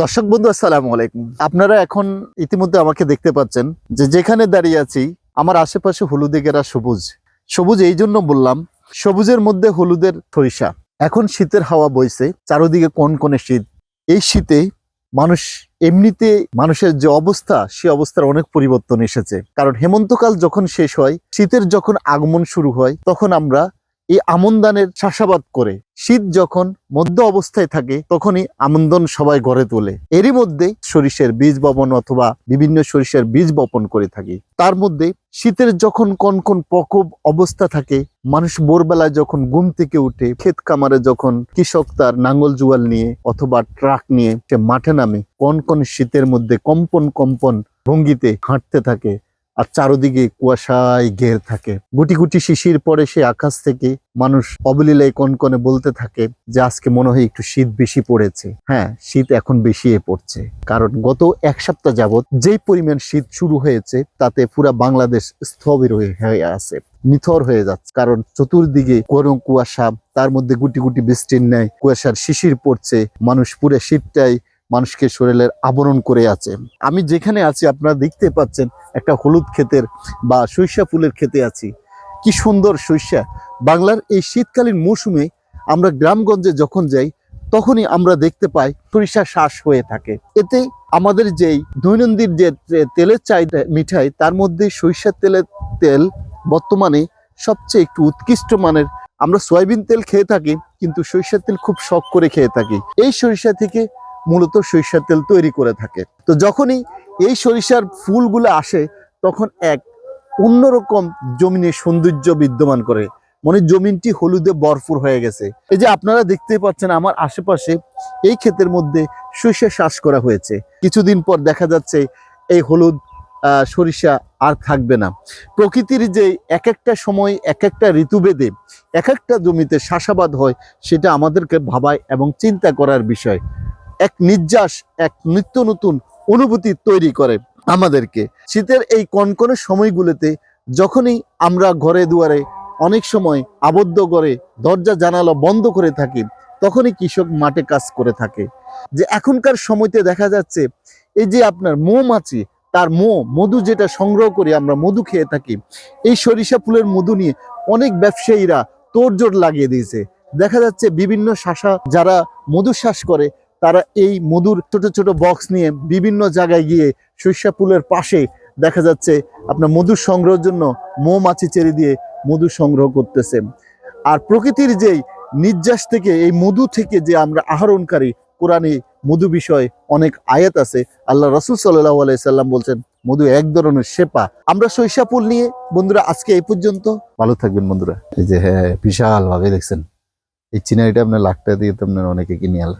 দর্শক বন্ধু, আসসালামু আলাইকুম। আপনারা এখন ইতিমধ্যে আমাকে দেখতে পাচ্ছেন যে যেখানে দাঁড়িয়ে আছি, আমার আশেপাশে হলুদে ঘেরা সবুজ। সবুজ এই জন্য বললাম, সবুজের মধ্যে হলুদের সরিষা। এখন শীতের হাওয়া বইছে, চারোদিকে কোন কোনে শীত? এই শীতে মানুষ এমনিতে মানুষের যে অবস্থা, সে অবস্থার অনেক পরিবর্তন এসেছে। কারণ হেমন্তকাল যখন শেষ হয়, শীতের যখন আগমন শুরু হয়, তখন আমরা এই আমন্দানের চাষাবাদ করে। শীত যখন মধ্য অবস্থায় থাকে, তখনই আমন্দন সবাই গড়ে তোলে। এরই মধ্যে সরিষের বীজ বপন অথবা বিভিন্ন সরিষার বীজ বপন করে থাকি। তার মধ্যে শীতের যখন কোন কোন প্রকোপ অবস্থা থাকে, মানুষ ভোরবেলায় যখন ঘুম থেকে উঠে, ক্ষেত কামারে যখন কৃষক তার নাঙ্গল জুয়াল নিয়ে অথবা ট্রাক নিয়ে সে মাঠে নামে, কোন কোন শীতের মধ্যে কম্পন কম্পন ভঙ্গিতে হাঁটতে থাকে আর চারোদিকে কুয়াশায় ঘের থাকে। গুটি গুটি শিশির পরে সে আকাশ থেকে। মানুষ অবলীলায় কনকনে বলতে থাকে যে, আজকে মনে হয় একটু শীত বেশি পড়েছে। হ্যাঁ শীত এখন বেশি পড়ছে। কারণ গত এক সপ্তাহ যাবত যেই পরিমাণ শীত শুরু হয়েছে, তাতে পুরা বাংলাদেশ স্থবির হয়ে আছে, নিথর হয়ে যাচ্ছে। কারণ চতুর্দিকে গরম কুয়াশা, তার মধ্যে গুটি গুটি বৃষ্টির ন্যায় কুয়াশার শিশির পড়ছে। মানুষ পুরো শীতটাই মানুষকে শরীরের আবরণ করে আছে। আমি যেখানে আছি, আপনারা দেখতে পাচ্ছেন একটা হলুদ ক্ষেতের বা সরিষা ফুলের ক্ষেতে আছি। কি সুন্দর সরিষা। বাংলার এই শীতকালীন মৌসুমে আমরা গ্রামগঞ্জে যখন যাই, তখনই আমরা দেখতে পাই সরিষা শ্বাস হয়ে থাকে। এতে আমাদের যেই দৈনন্দিন যে তেলের চাহিদা মিঠাই, তার মধ্যে সরিষার তেলের তেল বর্তমানে সবচেয়ে একটু উৎকৃষ্ট মানের। আমরা সয়াবিন তেল খেয়ে থাকি, কিন্তু সরিষার তেল খুব শখ করে খেয়ে থাকি। এই সরিষা থেকে মূলত সরিষার তেল তৈরি করে থাকে। তো যখনই এই সরিষার ফুলগুলো আসে, তখন এক অন্যরকম জমিনের সৌন্দর্য বিদ্যমান করে। মানে জমিনটি হলুদে ভরপুর হয়ে গেছে। এই যে আপনারা দেখতে পাচ্ছেন, আমার আশেপাশে এই ক্ষেতের মধ্যে সরিষা চাষ করা হয়েছে। কিছুদিন পর দেখা যাচ্ছে, এই হলুদ সরিষা আর থাকবে না। প্রকৃতির যে এক একটা সময়, এক একটা ঋতুভেদে এক একটা জমিতে চাষাবাদ হয়, সেটা আমাদেরকে ভাবায় এবং চিন্তা করার বিষয়। এক নির্যাস, এক নিত্য নতুন অনুভূতি তৈরি করে আমাদেরকে। শীতের এই কনকনে সময়গুলোতে যখনই আমরা ঘরে দুয়ারে অনেক সময় আবদ্ধ করে দরজা, জানালা বন্ধ করে থাকি, তখনই কৃষক মাঠে কাজ করে থাকে। যে এখনকার সময়তে দেখা যাচ্ছে, এই যে আপনার মৌমাছি, তার মো, মধু যেটা সংগ্রহ করি, আমরা মধু খেয়ে থাকি, এই সরিষা ফুলের মধু নিয়ে অনেক ব্যবসায়ীরা তোড়জোড় লাগিয়ে দিয়েছে। দেখা যাচ্ছে বিভিন্ন শাসা যারা মধু চাষ করে তারা এই মধুর ছোট ছোট বক্স নিয়ে বিভিন্ন জায়গায় গিয়ে সরিষা ফুলের পাশে দেখা যাচ্ছে আপনার মধু সংগ্রহের জন্য মৌমাছি চেরি দিয়ে মধু সংগ্রহ করতেছে। আর প্রকৃতির যেই নির্যাস থেকে, এই মধু থেকে যে আমরা আহরণকারী কোরআনে মধু বিষয়ে অনেক আয়াত আছে, আল্লাহ রসুল সাল্লাহ আলাইসাল্লাম বলছেন, মধু এক ধরনের শেপা। আমরা সরিষা ফুল নিয়ে, বন্ধুরা, আজকে এই পর্যন্ত। ভালো থাকবেন, বন্ধুরা। এই যে হ্যাঁ বিশাল ভাবে দেখছেন। এই চিনারিটা আপনার লাখটা দিয়ে তো আপনার অনেকে কিনে আল